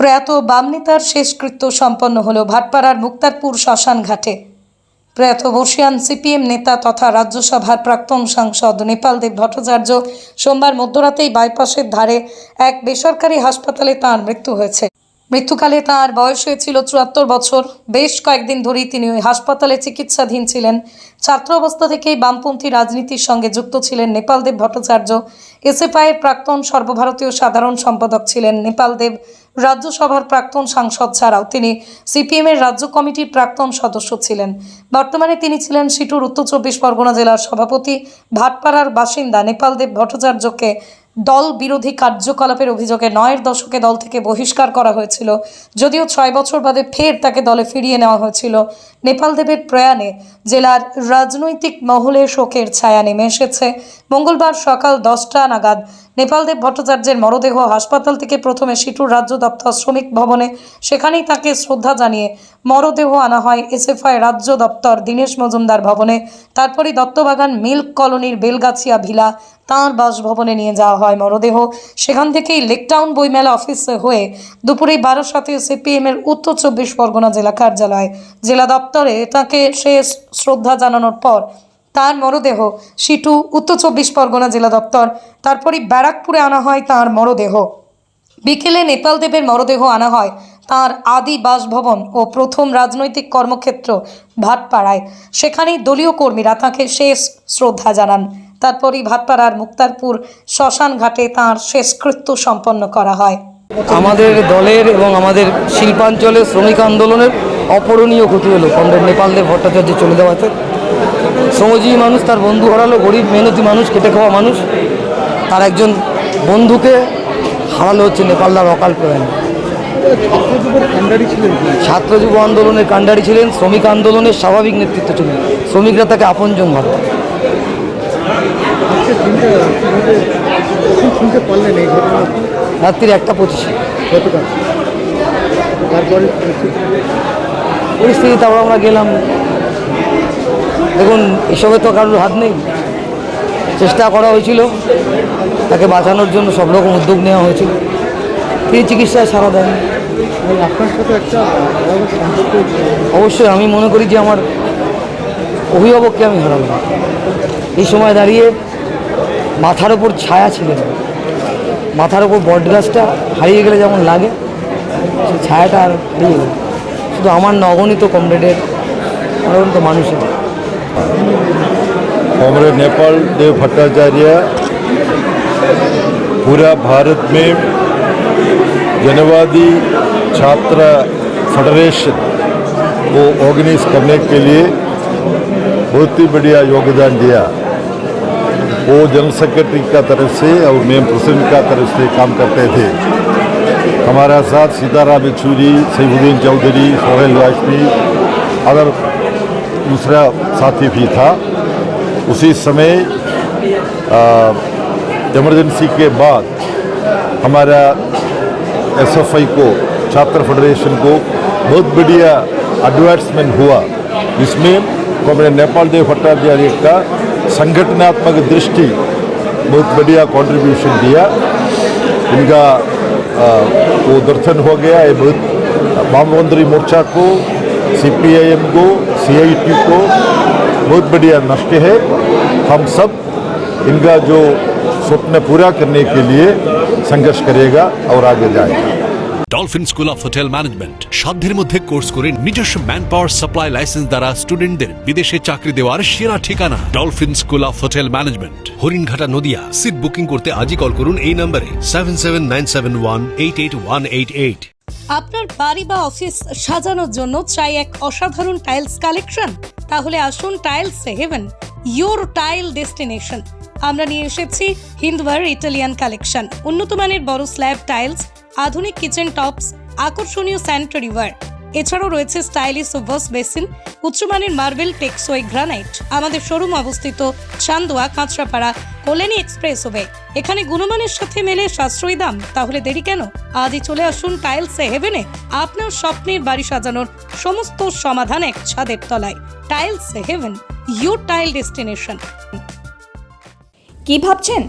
প্রয়াত বাম নেতার শেষকৃত্য সম্পন্ন হল ভাটপাড়ার মুক্তারপুর শ্মশান ঘাটে প্রয়াত বর্ষিয়ান সিপিএম নেতা তথা রাজ্যসভার প্রাক্তন সাংসদ নেপালদেব ভট্টাচার্য সোমবার মধ্যরাতেই বাইপাসের ধারে এক বেসরকারি হাসপাতালে তাঁর মৃত্যু হয়েছে। মৃত্যুকালে তাঁর বয়স হয়েছিল চুয়াত্তর বছর। বেশ কয়েকদিন ধরেই তিনি ওই হাসপাতালে চিকিৎসাধীন ছিলেন। ছাত্র অবস্থা থেকেই বামপন্থী রাজনীতির সঙ্গে যুক্ত ছিলেন নেপালদেব ভট্টাচার্য। এসএফআইয়ের প্রাক্তন সর্বভারতীয় সাধারণ সম্পাদক ছিলেন নেপালদেব রাজ্যসভার প্রাক্তন সাংসদ ছাড়াও তিনি সিপিএমের রাজ্য কমিটির প্রাক্তন সদস্য ছিলেন। বর্তমানে তিনি ছিলেন সিটুর উত্তর চব্বিশ পরগনা জেলার সভাপতি, ভাটপাড়ার বাসিন্দা নেপালদেব ভট্টাচার্যকে দল বিরোধী কার্যকলাপের অভিযোগে নয়ের দশকে দল থেকে বহিষ্কার করা হয়েছিল। যদিও ছয় বছর বাদে ফের তাকে দলে ফিরিয়ে নেওয়া হয়েছিল। নেপালদেবের প্রয়াণে জেলার রাজনৈতিক মহলে শোকের ছায়া নেমে এসেছে। মঙ্গলবার সকাল দশটা নাগাদ নেপালদেব ভট্টাচার্যের মরদেহ হাসপাতাল থেকে প্রথমে সিটুর রাজ্য দপ্তর শ্রমিক ভবনে। সেখানেই তাকে শ্রদ্ধা জানিয়ে মরদেহ আনা হয় এসএফআই রাজ্য দপ্তর দীনেশ মজুমদার ভবনে। তারপরই দত্তবাগান মিল্ক কলোনির বেলগাছিয়া ভিলা তাঁর বাসভবনে নিয়ে যাওয়া হয় মরদেহ। সেখান থেকেই লেকটাউন বইমেলা অফিসে হয়ে দুপুরে বারাসাতে সিপিএমের উত্তর চব্বিশ পরগনা জেলা কার্যালয় জেলা দপ্তরে তাকে শেষ শ্রদ্ধা জানানোর পর তার মরদেহ সিটু উত্তর চব্বিশ পরগনা জেলা দপ্তর, তারপরই ব্যারাকপুরে আনা হয় তার মরদেহ। বিকেলে নেপালদেবের মরদেহ আনা হয় তার আদি বাসভবন ও প্রথম রাজনৈতিক কর্মক্ষেত্র ভাটপাড়ায়। সেখানেই দলীয় কর্মীরা তাঁকে শেষ শ্রদ্ধা জানান। তারপরই ভাটপাড়ার মুক্তারপুর শ্মশান ঘাটে তাঁর শেষকৃত্য সম্পন্ন করা হয়। আমাদের দলের এবং আমাদের শিল্পাঞ্চলের শ্রমিক আন্দোলনের অপরণীয় ক্ষতি হলো। কমরেড নেপালদেব ভট্টাচার্য চলে যাওয়াতে শ্রমজীবী মানুষ, তার বন্ধু হারালো, গরিব, মেহনতি মানুষ, খেটে খাওয়া মানুষ। তার একজন বন্ধুকে হারালো হচ্ছে নেপালদার অকাল প্রয়াণ। ছাত্র যুব আন্দোলনের কাণ্ডারি ছিলেন, শ্রমিক আন্দোলনের স্বাভাবিক নেতৃত্ব ছিলেন। শ্রমিকরা তাকে আপনজন ভাবত। শুনতে পারলেন এই ঘটনা রাত্রির একটা পঁচিশে। গতকাল। তারপরে? পরিস্থিতি তারপর আমরা গেলাম। দেখুন এসবে তো কারোর হাত নেই। চেষ্টা করা হয়েছিল। তাকে বাঁচানোর জন্য সব রকম উদ্যোগ নেওয়া হয়েছিল। তিনি চিকিৎসায় সারা দেন। আপনার সাথে একটা অবশ্যই আমি মনে করি যে আমার অভিভাবককে আমি হারালাম। এই সময় দাঁড়িয়ে মাথার ওপর ছায়া ছিলেন মাথার ওপর বটগাছটা হারিয়ে গেলে যেমন লাগে সেই ছায়াটা আর হারিয়ে গেল শুধু আমার নগণিত কমরেডের অগণিত মানুষের कॉमरेड नेपाल देव भट्टाचार्य पूरा भारत में जनवादी छात्र फेडरेशन को ऑर्गेनाइज करने के लिए बहुत ही बढ़िया योगदान दिया वो जनरल सेक्रेटरी का तरफ़ से और मेम प्रेसिडेंट का तरफ़ से काम करते थे। हमारा साथ सीताराम येचूरी सईमुद्दीन चौधरी, सोहेल वाजपेयी, अदर दूसरा साथी भी था। उसी समय इमरजेंसी के बाद हमारा एसएफआई को, छात्र फेडरेशन को बहुत बढ़िया एडवर्टाइजमेंट हुआ, जिसमें कॉमरेड नेपाल देव भट्टाचार्य का संगठनात्मक दृष्टि बहुत बढ़िया कंट्रीब्यूशन दिया। इनका वो दर्शन हो गया। ये बहुत वामपंथी मोर्चा को सीपीआईएम को सीआईटी को बहुत बढ़िया नष्ट है। हम सब इनका जो स्वप्न पूरा करने के लिए संघर्ष करेगा और आगे जाएगा। Dolphin school of hotel management সাধ্যের মধ্যে কোর্স করে নিজস্ব ম্যান পাওয়ার সাপ্লাই লাইসেন্স দ্বারা স্টুডেন্টদের বিদেশে চাকরি দেওয়ার সেরা ঠিকানা Dolphin school of hotel management Haringhata Nadia. Seat booking করতে আজই কল করুন এই নম্বরে seven seven nine seven one eight eight one eight eight আপনার বাড়ি বা অফিস সাজানোর জন্য চাই এক অসাধারণ টাইলস কালেকশন তাহলে আসুন tiles haven your tile destination আমরা নিয়ে এসেছি হিন্দওয়ার ইটালিয়ান কালেকশন উন্নত মানের বড় স্ল্যাব টাইলস আধুনিক কিচেন টপস, আকর্ষণীয় স্যানিটারি ওয়্যার। এছাড়াও রয়েছে স্টাইলিশ ওয়াশ বেসিন, উচ্চমানের মার্বেল টেক্সোই গ্রানাইট। আমাদের শোরুম অবস্থিত চান্দোয়া, কাঁচরাপাড়া, কল্যাণী এক্সপ্রেস ওয়ে। এখানে গুণমানের সাথে মেলে সাশ্রয়ী দাম। তাহলে দেরি কেন? আজই চলে আসুন টাইলস হেভেনে। আপনার স্বপ্নের বাড়ি সাজানোর সমস্ত সমাধান এক ছাদের তলায়। Tiles haven, your tile destination. কি ভাবছেন?